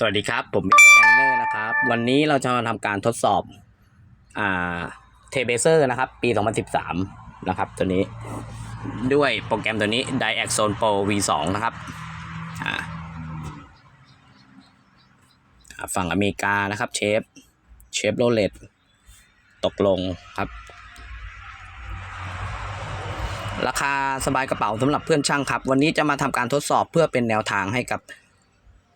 สวัสดีครับ ผมแกนเนอร์นะครับ วันนี้เราจะมาทำการทดสอบอ่าเทเบเซอร์นะครับ ปี 2013 นะครับ ตัวนี้ด้วยโปรแกรมตัวนี้ d i a x o n Pro V2 นะครับฝั่งอเมริกานะครับเชฟเชฟโรเลตตกลงครับ ราคาสบายกระเป๋าสำหรับเพื่อนช่างครับ วันนี้จะมาทำการทดสอบเพื่อเป็นแนวทางให้กับ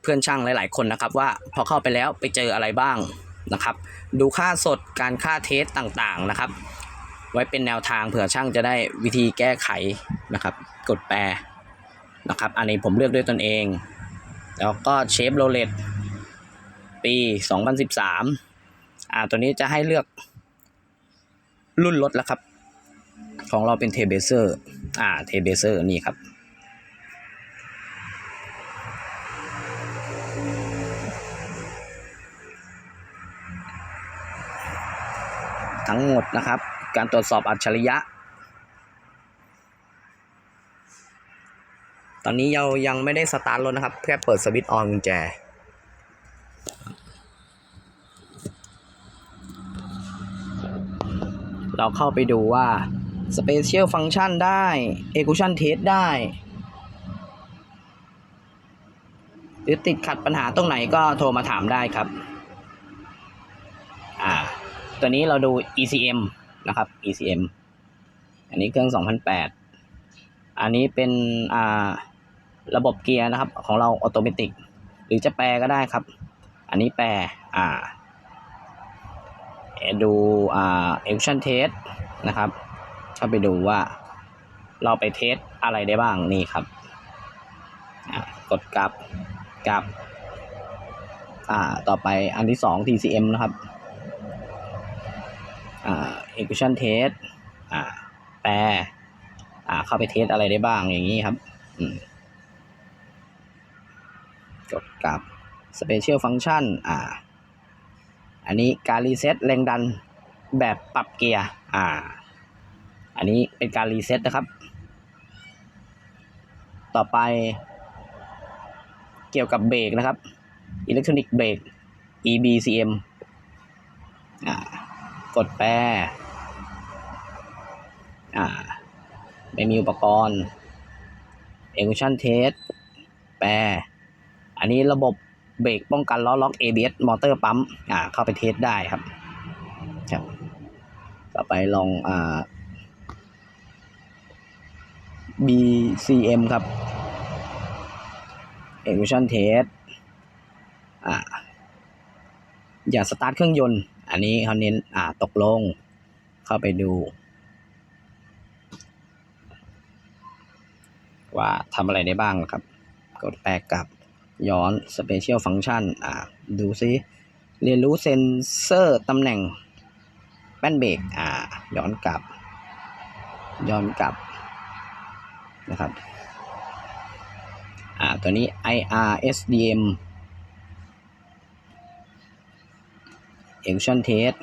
เพื่อนช่างหลาย ๆ คนนะครับ ว่าพอเข้าไปแล้วไปเจออะไรบ้างนะครับ ดูค่าสดการค่าเทสต่างๆนะครับ ไว้เป็นแนวทางเผื่อช่างจะได้วิธีแก้ไขนะครับ กดแปรนะครับ อันนี้ผมเลือกด้วยตนเอง แล้วก็เชฟโรเลตปี 2013 อ่าตัวนี้จะให้เลือกรุ่นรถแล้วครับ ของเราเป็นเทเบเซอร์ อ่า เทเบเซอร์นี่ครับ ทั้งหมดนะครับ การตรวจสอบอัจฉริยะ ตอนนี้เรายังไม่ได้สตาร์ทรถนะครับแค่เปิดสวิตช์ออนกุญแจเราเข้าไปดูว่า Special Function ได้ Execution Test ได้ หรือติดขัดปัญหาตรงไหนก็โทรมาถามได้ครับ ตัวนี้เราดู ECM นะครับ ECM อันนี้เครื่อง 2008 อันนี้เป็นอ่าระบบเกียร์นะครับ ของเราออโตเมติกหรือจะแปรก็ได้ครับ อันนี้แปรอ่าดูอ่า Execution Test นะครับเข้าไปดูว่าเราไปเทสอะไรได้บ้างนี่ครับ กดกลับกลับ อ่า ต่อไปอันที่สอง TCM นะครับ execution test อ่าแปลอ่าเข้าไปเทสอะไรได้บ้างอย่างนี้ครับกดกลับ special function อ่า อันนี้การรีเซ็ตแรงดันแบบปรับเกียร์อ่า อันนี้เป็นการรีเซ็ตนะครับ ต่อไป เกี่ยวกับเบรกนะครับอิเล็กทรอนิกส์เบรก EBCM อ่า กดแปรอ่า ไม่มีอุปกรณ์ Execution Test แปรอันนี้ระบบเบรกป้องกันล้อล็อก ABS มอเตอร์ปั๊มอ่า เข้าไปเทสได้ครับครับต่อไปลองอ่า BCM ครับ Execution Test อ่า อย่าสตาร์ทเครื่องยนต์ อันนี้เขาเน้นอ่าตกลง เข้าไปดู ว่าทำอะไรได้บ้างนะครับ กดแปลกลับย้อน Special Function อ่าดูซิ เรียนรู้เซนเซอร์ตำแหน่งแป้นเบรกอ่าย้อนกลับ ย้อนกลับนะครับอ่าตัวนี้ IRSDM Action Test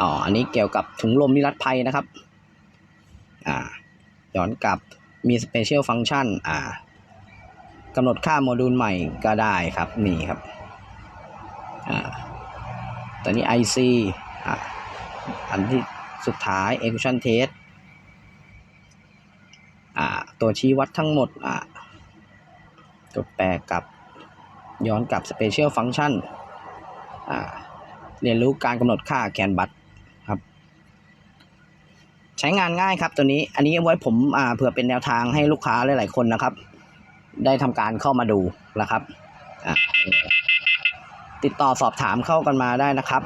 อ๋อ อันนี้เกี่ยวกับถุงลมนิรภัยนะครับ อ่า ย้อนกลับ มี Special Function อ่ากำหนดค่าโมดูลใหม่ก็ได้ครับ นี่ครับ อ่าตัวนี้ IC อ่าอันที่สุดท้าย Execution Test อ่า ตัวชี้วัดทั้งหมด อ่ากดแปลกับย้อนกลับ Special Function อ่า เรียนรู้การกำหนดค่าแกนบัตครับ ใช้งานง่ายครับตัวนี้ อันนี้ไว้ผมอ่าเผื่อเป็นแนวทางให้ลูกค้าหลาย ๆ คนนะครับ ได้ทำการเข้ามาดูนะครับ ติดต่อสอบถามเข้ากันมาได้นะครับ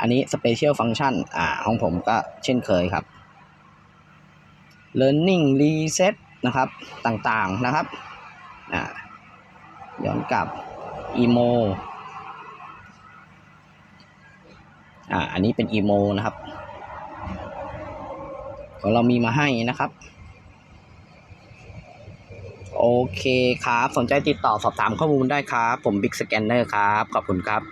อันนี้ Special Function อ่าของผมก็เช่นเคยครับ Learning Reset นะครับต่างๆนะครับอ่าย้อนกลับ Emo อ่าอันนี้เป็นอีโมนะครับ ของเรามีมาให้นะครับ โอเคครับ สนใจติดต่อสอบถามข้อมูลได้ครับ ผมบิ๊กสแกนเนอร์ครับ ขอบคุณครับ